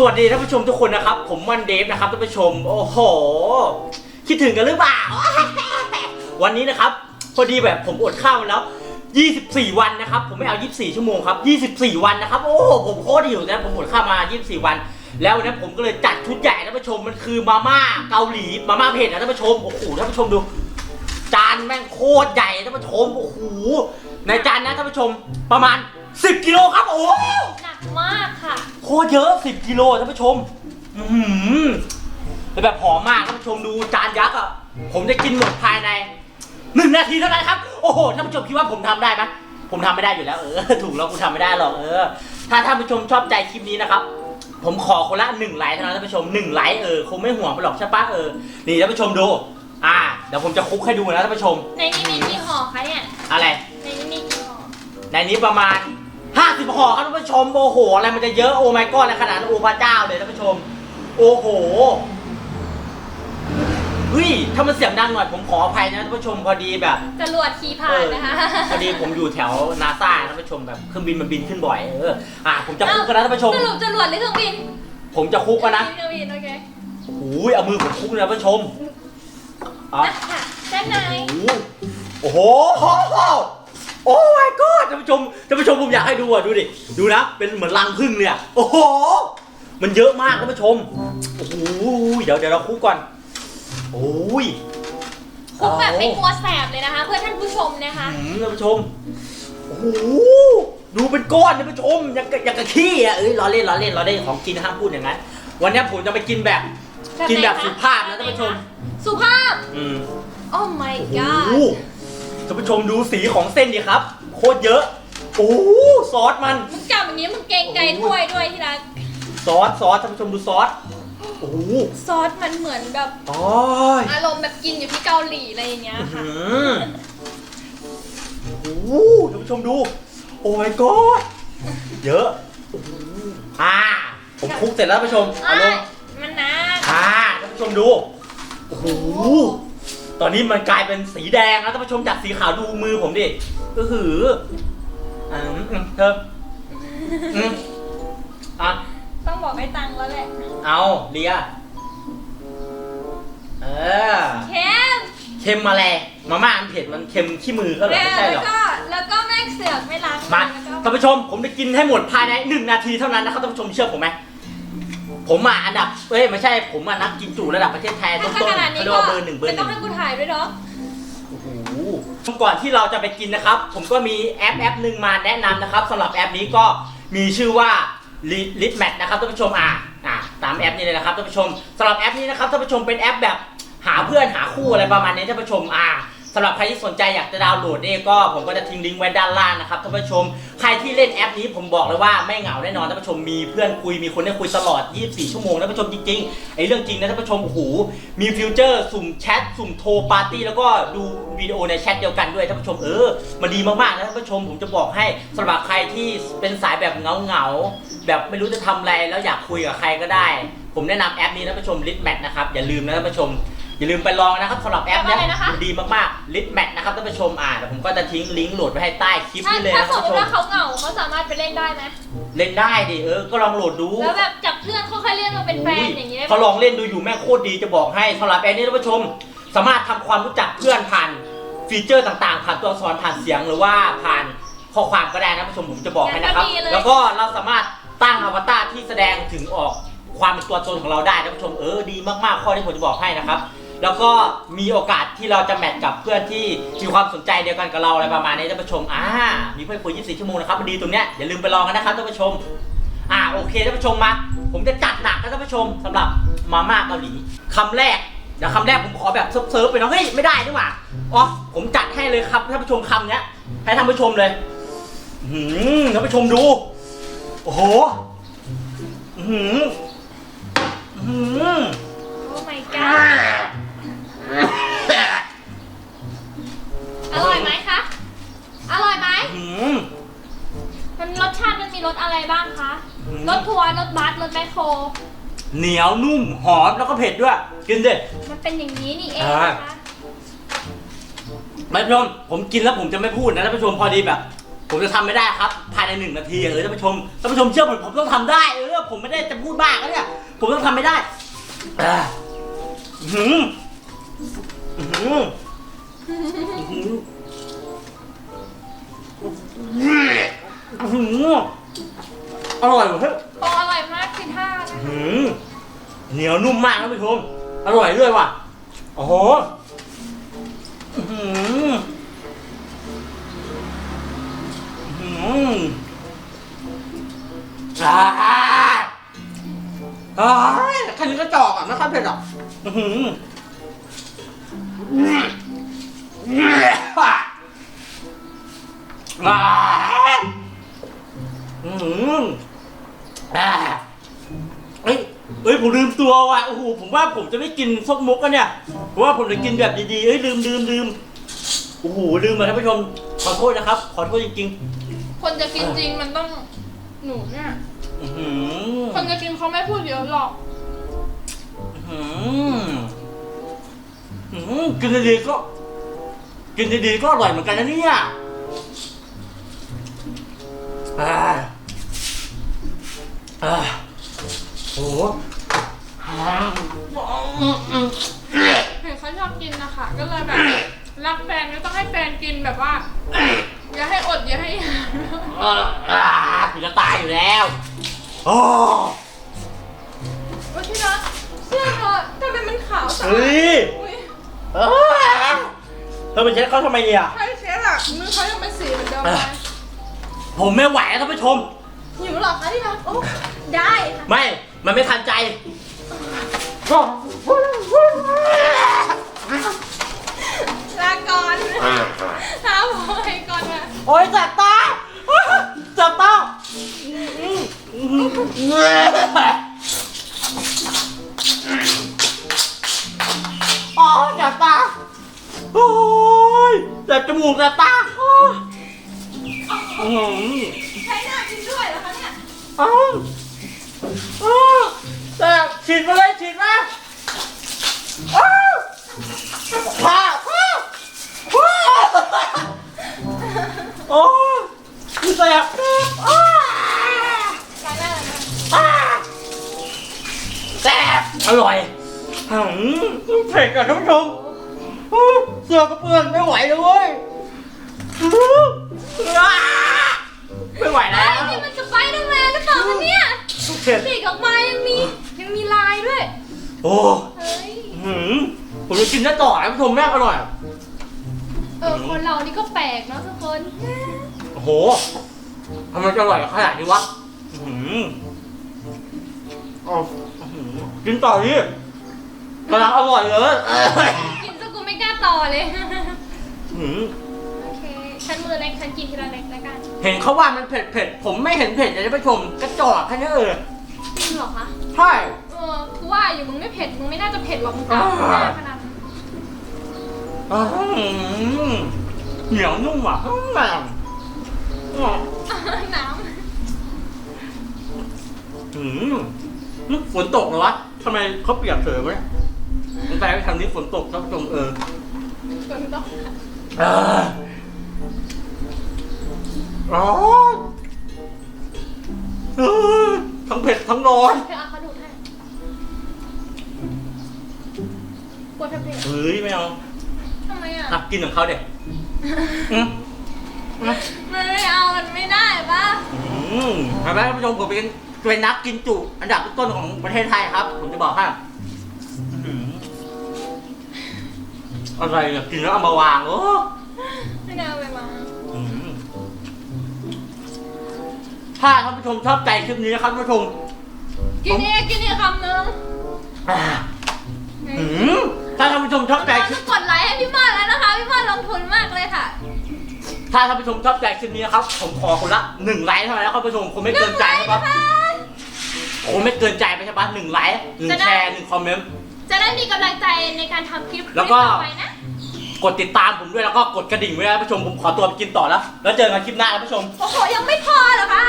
สวัสดีท่านผู้ชมทุกคนนะครับ ผมมันเดฟนะครับท่านผู้ชม โอ้โห คิดถึงกันหรือเปล่า วันนี้นะครับ พอดีแบบผมอดข้าวมาแล้ว 24 วันนะครับ ผมไม่เอา 24 ชั่วโมงครับ 24 วันนะครับ โอ้โหผมโคตรหิวนะผมอดข้าวมา 24 วัน แล้ววันนี้ผมก็เลยจัดชุดใหญ่ท่านผู้ชมมันคือมาม่าเกาหลีมาม่าเผ็ดนะท่านผู้ชมโอ้โหท่านผู้ชมดู จานแม่งโคตรใหญ่ท่านผู้ชมโอ้โหในจานนะท่านผู้ชมประมาณ 10 กิโลครับโอ้โหน มากค่ะ โคตรเยอะ10กิโลท่านผู้ชม อือหือแล้วแบบหอมมากท่านผู้ชมดูจานยักษ์อะ ผมจะกินหมดภายในหนึ่งนาทีเท่านั้นครับ โอ้โหท่านผู้ชมคิดว่าผมทำได้ไหมผมทำไม่ได้อยู่แล้วเออ ถูกแล้วกูทำไม่ได้หรอกเออ ถ้าท่านผู้ชมชอบใจคลิปนี้นะครับ ผมขอคนละหนึ่งไลค์เท่านั้นท่านผู้ชมหนึ่งไลค์เออคงไม่ห่วงไปหรอกใช่ปะเออ นี่ท่านผู้ชมดู อ่า เดี๋ยวผมจะคลุกให้ดูนะท่านผู้ชม ในนี้มีกี่ห่อคะเนี่ย อะไร ในนี้มีกี่ห่อในนี้ประมาณ 50ห่อครับท่านผู้ชมโอ้โหอะไรมันจะเยอะโอ้ my god อะไรขนาดนั้นโอ้พระเจ้าเลยท่านผู้ชม โอ้โหเฮ้ยถ้ามันเสียงดังหน่อยผมขออภัยนะท่านผู้ชมพอดีแบบ จรวดขี่ผ่านนะคะพอดีผมอยู่แถวนาซาท่านผู้ชมแบบเครื่องบินมันบินขึ้นบ่อยเอออะผมจะคุกกันนะท่านผู้ชม สรุปจรวดหรือเครื่องบินผมจะคุกกันนะเครื่องบินโอเคโอ้ยเอามือผมคุกเลยนะท่านผู้ชมอะนะค่ะด้านในโอ้โหโอ้ my god ท่านผู้ชมท่านผู้ชมผมอยากให้ดูอะดูดิดูนะเป็นเหมือนรังผึ้งเลยอะโอ้โหมันเยอะมากท่านผู้ชมโอ้โหเดี๋ยวเดี๋ยวเราคุกก่อนโอ้ยคุกแบบไม่กลัวแสบเลยนะคะ เพื่อท่านผู้ชมนะคะอืมท่านผู้ชมโอ้โหดูเป็นก้อนท่านผู้ชมอย่างกับอย่างกับขี้อะเอ้ยล้อเล่นล้อเล่นล้อเล่นของกินห้ามพูดอย่างนั้นวันนี้ผมจะไปกินแบบ กินแบบสุภาพนะท่านผู้ชม สุภาพอืมโอ้ my โอ้โห god ท่านผู้ชมดูสีของเส้นดิครับ โคตรเยอะ โอ้โหซอสมัน มึงจับอย่างนี้มึงเกรงใจถ้วยด้วยที่รักซอสซอสท่านผู้ชมดูซอส โอ้โหซอสมันเหมือนแบบโอ้ยอารมณ์แบบกินอยู่ที่เกาหลีอะไรอย่างเงี้ยอื้อค่ะหือโอ้โหท่านผู้ชมดู โอ้ my god เยอะโอ้โหอ่าผมคลุกเสร็จแล้วท่านผู้ชมเอาลเอ้งยมันนะ อ่าท่านผู้ชมดู โอ้โห ตอนนี้มันกลายเป็นสีแดงแล้วท่านผู้ชมจากสีขาวดูมือผมดิก็คืออ่าอืมเธออืมอะ ต้องบอกให้ตังค์แล้วแหละเอาเลียเออเค็มเค็มมาแลมาม่ามันเผ็ดมันเค็มขี้มือก็เลยไม่ใช่หรแล้อกวก็แล้วก็แม่งเสือกไม่ล้างมาแล้วก็ท่านผู้ชมผมจะกินให้หมดภายในหนึ่งนาทีเท่านั้นนะครับท่านผู้ชมเชื่อผมไหม ผมอะอันดับเอ้ยไม่ใช่ผมอะนักกินจุระดับประเทศไทยต้ถ้านๆขนาดนี้เขาเรียกก็ว่าเบอร์หนึ่งเบอไม่ร์หต้นึ่องงให้กูถ่ายด้วยเนาะโอ้โหก่อนที่เราจะไปกินนะครับ ผมก็มีแอปแอปหนึ่งมาแนะนำนะครับสำหรับแอปนี้ก็มีชื่อว่าลิทแมทนะครับท่านผู้ชมอะอะตามแอปนี้เลยนะครับท่านผู้ชมสำหรับแอปนี้นะครับท่านผู้ชมเป็นแอปแบบหาเพื่อนหาคู่อะไรประมาณนี้ท่านผู้ชมอะสำหรับใครที่สนใจอยากจะดาวน์โหลดนี่ก็ผมก็จะทิ้งลิงก์ไว้ด้านล่างนะครับท่านผู้ชม ใครที่เล่นแอปนี้ผมบอกเลยว่าไม่เหงาแน่นอนท่านผู้ชมมีเพื่อนคุยมีคนให้คุยตลอด 24 ชั่วโมงท่านผู้ชมจริงๆไอ้เรื่องจริงนะท่านผู้ชมโอ้โหมีฟิวเจอร์สุ่มแชทสุ่มโทรปาร์ตี้แล้วก็ดูวิดีโอในแชทเดียวกันด้วยท่านผู้ชมเออมันดีมากๆนะท่านผู้ชมผมจะบอกให้สำหรับใครที่เป็นสายแบบเหงาๆแบบไม่รู้จะทำอะไรแล้วอยากคุยกับใครก็ได้ ผมแนะนำแอปนี้ท่านผู้ชม l i t m a t นะครับอย่าลืมนะท่านผู้ชม อย่าลืมไปลองนะครับสำหรับแอปเนี้ยแอปอะไรนะคะ มันดีมากๆ l i t m a t นะครับท่านผู้ชมอ่าเดี๋ยวผมก็จะทิ้งลิงก์โหลดไว้ให้ใต้คลิปถ้านี้เลยถ้านะสท่ามนมผู้ชมติว่าเขาเหงาเขาสามารถไปเล่นได้ไหมเล่นได้ดิเออก็ลองโหลดดูแล้วแบบจับเพื่อนเขาค่อยเรียกเราเป็นแฟนอย่างนี้ได้ไหมเขาลองเล่นดูอยู่แม่งโคตรดีจะบอกให้สำหรับแอปนี้ท่านผู้ชม สามารถทำความรู้จักเพื่อนผ่านฟีเจอร์ต่างๆ ผ่านตัวอักษรผ่านเสียงหรือว่าผ่านข้อความก็ได้นะท่านผู้ชมผมจะบอกให้นะครับแล้วก็เราสามารถตั้งอวตารที่แสดงถึงออกความเป็นตัวตนของเราได้ท่านผู้ชมเออดีมากๆข้อที่ผมจะบอกให้นะครับ แล้วก็มีโอกาสที่เราจะแมทกับเพื่อนที่มีความสนใจเดียวกันกับเราอะไรประมาณนี้ท่านผู้ชมอ่ามีเพื่อนคุย24ชั่วโมงนะครับดีตรงเนี้ยอย่าลืมไปลองกันนะครับท่านผู้ชมอ่าโอเคท่านผู้ชมมาผมจะจัดหนักนะท่านผู้ชมสำหรับมาม่าเกาหลีคำแรกเดี๋ยวคำแรกผมขอแบบเซิร์ฟๆไปเนาะเฮ้ยไม่ได้นี่หว่าอ๋อผมจัดให้เลยครับท่านผู้ชมคำเนี้ยให้ท่านผู้ชมเลยหืมท่านผู้ชมดูโอ้โหหืมหืมโอ้ my god รสทัวร์รสบัสรสแมคโคร เหนียวนุ่มหอมแล้วก็เผ็ดด้วย กินดิ มันเป็นอย่างนี้นี่เองอ่านะคะท่านผู้ชมผมกินแล้วผมจะไม่พูดนะท่านผู้ชมพอดีแบบ ผมจะทำไม่ได้ครับภายในหนึ่งนาทีเออท่านผู้ชมท่านผู้ชมเชื่อผมผมต้องทำได้เออผมไม่ได้จะพูดบ้าแล้วเนี่ยผมต้องทำไม่ได้อ่าอื้อหืมอื้อหืออื้ อหืออื้อหืออร่อยเฮ้ยโปอร่อยมากคือท่านะคะหืมเหนียวนุ่มมากท่านผู้ชมอร่อยด้วยว่ะโอ้โหอื้อหืออื้อหืออ่าอ่าแค่นี้ก็จอกอะไม่ค่อยเผ็ดหรอกอื้อหืออ่าอื้อหืออ่าเอ้ย เอ้ยผมลืมตัวว่ะโอ้โหผมว่าผมจะไม่กินซกมุกกันเนี่ยผมว่าผมจะกินแบบดีๆเอ้ยลืมลืมลืมโอ้โหลืมมาท่านผู้ชมขอโทษนะครับ ขอโทษจริงคนจะกินจริงมันต้องหนูเนี่ย ๆอื้อหือคนจะกินเขาไม่พูดเยอะหรอก อื้อหืออื้อหือกินดีๆก็ กินดีๆก็อร่อยเหมือนกันนะเนี่ยอ่าอ่า โอ้โหอ่าอืมอืมเห็นเขาชอบกินนะคะ ก็เลยแบบรักแฟนก็ต้องให้แฟนกินแบบว่า อย่าให้อดอย่าให้อยากเอ่ออ่ากูจะตายอยู่แล้ว โอ้โอ้ที่รักเสื้อเธอทำไมมันขาวสะอาดเฮ้ยอุ๊ยเออเธอไปเช็ดเขาทำไมเนี่ย ใครเช็ดอะมือเขายังเป็นสีเหมือนเดิมเลยผมไม่ไหวแล้วท่านผู้ชม หิวเหรอคะที่รักโอ้ได้ค่ะ ไม่ มันไม่ทันใจ ลาก่อนลาพอยก่อนนะโอ๊ยจับตาจับตาอ๋อจับตาโอ้ยจับจมูกจับตาโอ้ยอื้อหือใช้หน้ากินด้วยเหรอคะเนี่ย อ้าวอ้าวแต่ ฉีดมาเลยฉีดมาอ้าวว้าวว้าวว้าวโอ้ยแสบอ้าวอ้าวแสบอร่อยหืมเผ็ดกับท่านผู้ชมอู้เสือกระเปื้อนไม่ไหวเลยเว้ยอู้อ้าไม่ไหวไอ้แล้วนี่มันสไปเดอร์แมนหรือเปล่าคะเนี่ยเผ็ดปีกออกมายังมี มีลายด้วย โอ้เฮ้ย หืมผมจะกินได้ต่อนะผู้ชมแม่งอร่อย เออ คนเรานี่ก็แปลกเนาะทุกคน โอ้โหทำไมจะอร่อยขนาดนี้วะหืมเอาหืมกินต่อดิกำลังอร่อยเลยกินซะกูไม่กล้าต่อเลย หืมโอเค ฉันมือเล็กฉันกินทีละเล็กแล้วกัน เห็นเขาว่ามันเผ็ดเผ็ดผมไม่เห็นเผ็ดเลยท่านผู้ชมกระจอกแค่นี้เออจ ริงเหรอคะ ใช่ เออคือว่าอยู่มึงไม่เผ็ด มึงไม่น่าจะเผ็ดหรอกมึงตามหน้าขนาดนั้นอื้อหือเหนียวนุ่มอะอื้อแม่งอื้อน้หืมนี่ฝนตกเหรอวะทำไมเขาเปียกเฉยวะเนี่ยสงสัยไปทางนี้ฝนตกท่านผู้ชมเออำเป็นต้องเออร้อนเออ ทั้งเผ็ดทั้งร้อน เธอเอาเขาดูดให้กลัวเธอเผ็ดเฮ้ยไม่เอาทำไมอะหักกินของเขาเด็กอืมมันไม่เอา มันไม่ได้ปะอืมเห็นไหมท่านผู้ชมผมเป็นเป็นนักกินจุ อันดับต้นๆของประเทศไทยครับ ผมจะบอกให้อื้อหืออะไรเนี่ยกินแล้วเอามาวางโอ้ ถ้าท่านผู้ชมชอบใจคลิปนี้นะครับท่านผู้ชมกินเองกินเองคำนึงอ่าอืมถ้าท่านผู้ชมชอบใจเราคลิจะปกดไลค์ให้พี่มอนแล้วนะคะ พี่มอนลงทุนมากเลยค่ะถ้าท่านผู้ชมชอบใจคลิปนี้นะครับผมขอคนละหนึ่งไลค์เท่านั้นนะครับท่านผู้ชมคงไม่เกินใจหงใช่ไลปะค์นะคะ คงไม่เกินใจไปใช่ปะหนึ่งไลค์หนึ่งจะได้ แชร์หนึ่งคอมเมนต์ จะได้มีกำลังใจในการทำคลิปแล้วก็ ต่อไปนะ กดติดตามผมด้วยแล้วก็กดกระดิ่งไว้นะท่านผู้ชมผมขอตัวไปกินต่อแล้ว แล้วเจอกันคลิปหน้าท่านผู้ชม โอ้โห ยังไม่พอเหรอคะ